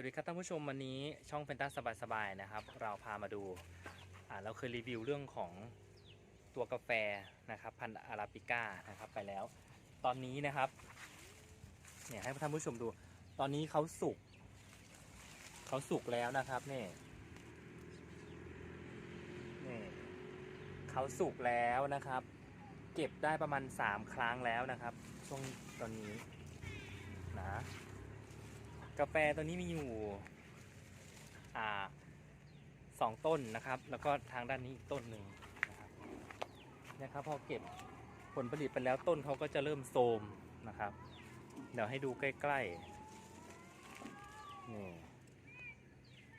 วัสดีครับท่านผู้ชมวันนี้ช่องเพนต้าสบายๆนะครับ เราพามาดูอ่าเราเคยรีวิวเรื่องของตัวกาแฟนะครับพันธุ์อาราบิก้านะครับไปแล้ว ตอนนี้นะครับเนี่ยให้ท่านผู้ชมดู ตอนนี้เขาสุกเขาสุกแล้วนะครับนี่นี่เขาสุกแล้วนะครับ เก็บได้ประมาณ 3 ครั้งแล้วนะครับ ช่วงตอนนี้นะ กาแฟตัวนี้มีอยู่อ่าสองต้นนะครับ แล้วก็ทางด้านนี้อีกต้นหนึ่งนะครับเนี่ยครับพอเก็บผลผลิตไปแล้วต้นเขาก็จะเริ่มโทรมนะครับ เดี๋ยวให้ดูใกล้ๆนี่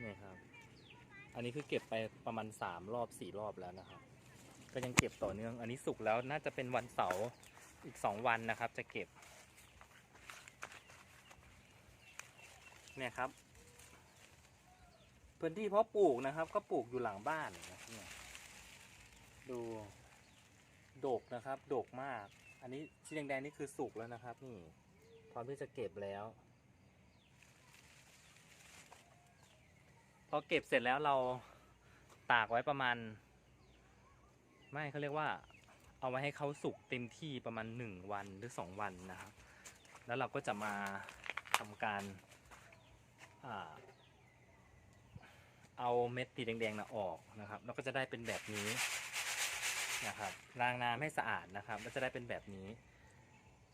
นี่ครับ อันนี้คือเก็บไปประมาณสามรอบสี่รอบแล้วนะครับก็ยังเก็บต่อเนื่อง อันนี้สุกแล้วน่าจะเป็นวันเสาร์อีกสองวันนะครับ จะเก็บ เนี่ยครับ พื้นที่เพาะปลูกนะครับ ก็ปลูกอยู่หลังบ้านนะเนี่ยดูโดกนะครับ โดกมาก อันนี้สีแดงๆนี่คือสุกแล้วนะครับ นี่พร้อมที่จะเก็บแล้ว พอเก็บเสร็จแล้วเราตากไว้ประมาณ ไม่เขาเรียกว่า เอาไว้ให้เขาสุกเต็มที่ประมาณหนึ่งวันหรือสองวันนะครับ แล้วเราก็จะมาทำการ เอาเม็ดสีแดงๆนะออกนะครับ แล้วก็จะได้เป็นแบบนี้นะครับล้างน้ำให้สะอาดนะครับ แล้วจะได้เป็นแบบนี้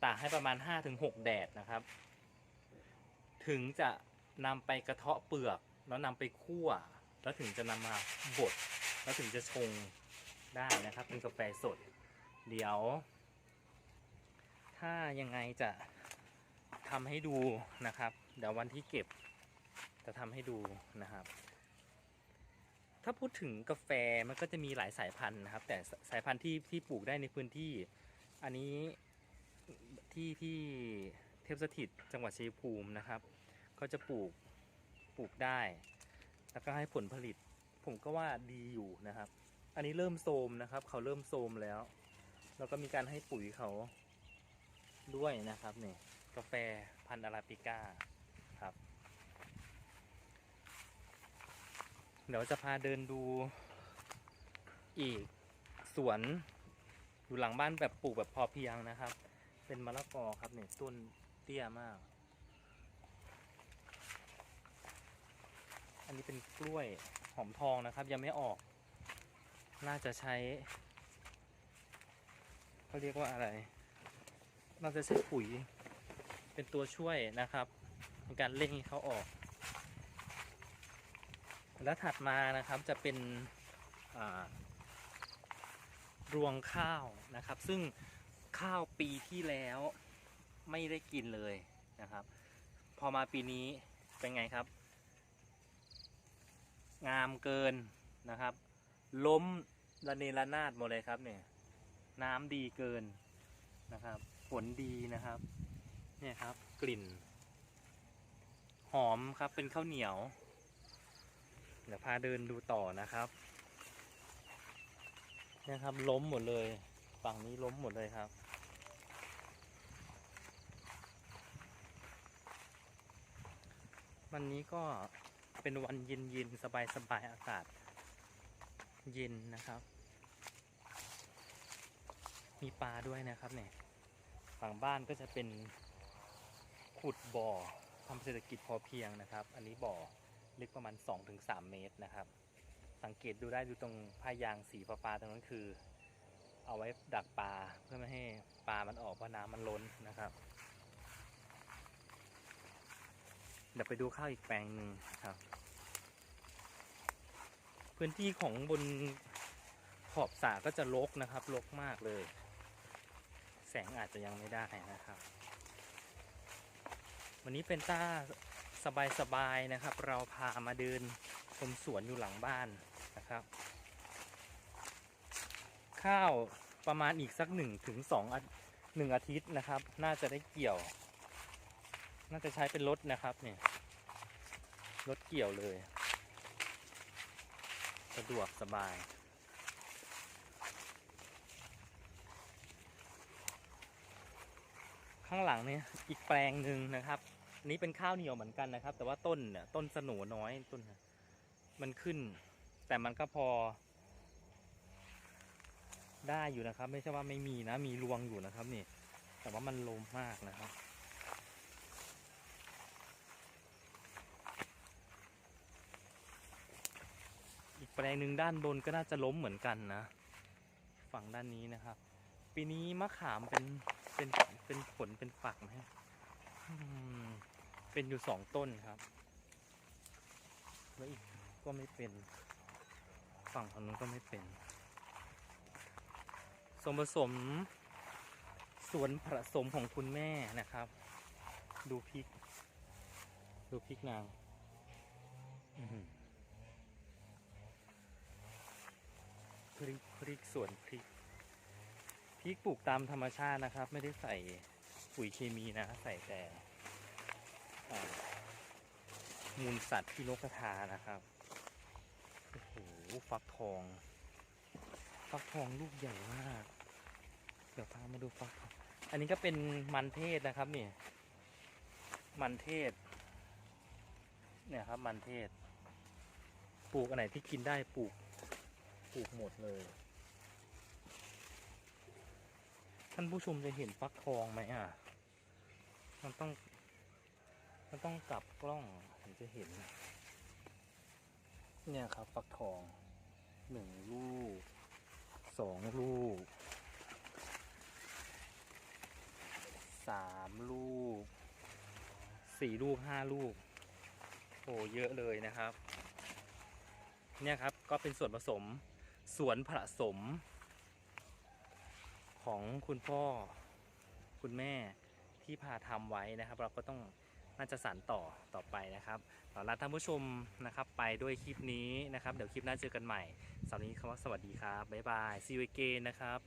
ตากให้ประมาณ 5-6 แดดนะครับ ถึงจะนำไปกระเทาะเปลือก แล้วนำไปคั่ว แล้วถึงจะนำมาบด แล้วถึงจะชงได้นะครับเป็นกาแฟสด เดี๋ยว ถ้ายังไงจะทำให้ดูนะครับ เดี๋ยววันที่เก็บ จะทำให้ดูนะครับ ถ้าพูดถึงกาแฟมันก็จะมีหลายสายพันธุ์นะครับ แต่สายพันธุ์ที่ที่ปลูกได้ในพื้นที่ อันนี้ที่ที่เทพสถิตจังหวัดชัยภูมินะครับ ก็จะปลูกปลูกได้ แล้วก็ให้ผลผลิต ผมก็ว่าดีอยู่นะครับ อันนี้เริ่มโทมนะครับ เขาเริ่มโทมแล้ว แล้วก็มีการให้ปุ๋ยเขาด้วยนะครับเนี่ยกาแฟพันธุ์อาราบิก้าครับ เดี๋ยวจะพาเดินดูอีกสวนอยู่หลังบ้านแบบปลูกแบบพอเพียงนะครับ เป็นมะละกอครับเนี่ยต้นเตี้ยมาก อันนี้เป็นกล้วยหอมทองนะครับยังไม่ออก น่าจะใช้เขาเรียกว่าอะไร น่าจะใช้ปุ๋ยเป็นตัวช่วยนะครับ ในการเร่งให้เขาออก แล้วถัดมานะครับจะเป็นรวงข้าวนะครับ ซึ่งข้าวปีที่แล้วไม่ได้กินเลยนะครับ พอมาปีนี้เป็นไงครับ งามเกินนะครับ ล้มระเนระนาดหมดเลยครับเนี่ยน้ำดีเกินนะครับฝนดีนะครับเนี่ยครับกลิ่น หอมครับเป็นข้าวเหนียว เดี๋ยวพาเดินดูต่อนะครับนี่ครับล้มหมดเลย ฝั่งนี้ล้มหมดเลยครับ วันนี้ก็เป็นวันเย็นเย็นสบายสบายอากาศ เย็นนะครับ มีปลาด้วยนะครับเนี่ยฝั่งบ้านก็จะเป็นขุดบ่อทำเศรษฐกิจพอเพียงนะครับ อันนี้บ่อ ลึกประมาณ 2-3 เมตรนะครับ สังเกตดูได้ดูตรงผ้ายางสีฟ้าๆตรงนั้นคือ เอาไว้ดักปลาเพื่อไม่ให้ปลามันออกเพราะน้ำมันล้นนะครับ เดี๋ยวไปดูข้าวอีกแปลงหนึ่งครับ พื้นที่ของบนขอบสระก็จะรกนะครับรกมากเลย แสงอาจจะยังไม่ได้นะครับ วันนี้เป็นต้า สบายๆนะครับ เราพามาเดินชมสวนอยู่หลังบ้านนะครับ ข้าวประมาณอีกสักหนึ่งถึงสองหนึ่งอาทิตย์นะครับ น่าจะได้เกี่ยว น่าจะใช้เป็นรถนะครับเนี่ยรถเกี่ยวเลย สะดวกสบาย ข้างหลังเนี่ยอีกแปลงหนึ่งนะครับ นี่เป็นข้าวเหนียวเหมือนกันนะครับ แต่ว่าต้นเนี่ยต้นสนูน้อยต้น มันขึ้น แต่มันก็พอ ได้อยู่นะครับ ไม่ใช่ว่าไม่มีนะ มีรวงอยู่นะครับนี่ แต่ว่ามันโลมมากนะครับอีกแปลงหนึ่งด้านบนก็น่าจะล้มเหมือนกันนะ ฝั่งด้านนี้นะครับ ปีนี้มะขามเป็นเป็นเป็นผลเป็นฝักไหม เป็นอยู่สองต้นครับ แล้วอีกก็ไม่เป็น ฝั่งทางนู้นก็ไม่เป็นส่วนผสมสวนผสมของคุณแม่นะครับ ดูพริก ดูพริกนางพริกพริกสวนพริกพริกปลูกตามธรรมชาตินะครับ ไม่ได้ใส่ปุ๋ยเคมีนะ ใส่แต่ มูลสัตว์ที่นกกระทานะครับ โอ้โห ฟักทอง ฟักทองลูกใหญ่มาก เดี๋ยวพามาดูฟักทอง อันนี้ก็เป็นมันเทศนะครับนี่ มันเทศ เนี่ยครับมันเทศ ปลูกอันไหนที่กินได้ปลูก ปลูกหมดเลย ท่านผู้ชมจะเห็นฟักทองไหมอะ มันต้อง มันต้องกลับกล้องถึงจะเห็น เนี่ยครับฟักทองหนึ่งลูกสองลูกสามลูกสี่ลูกห้าลูกโอ้เยอะเลยนะครับ เนี่ยครับก็เป็นส่วนผสมสวนผสม ของคุณพ่อคุณแม่ที่พาทำไว้นะครับ เราก็ต้อง น่าจะสานต่อต่อไปนะครับขอลาท่านผู้ชมนะครับไปด้วยคลิปนี้นะครับ เดี๋ยวคลิปหน้าเจอกันใหม่สำหรับนี้คำว่าสวัสดีครับบ๊ายบายซีวีเกนนะครับ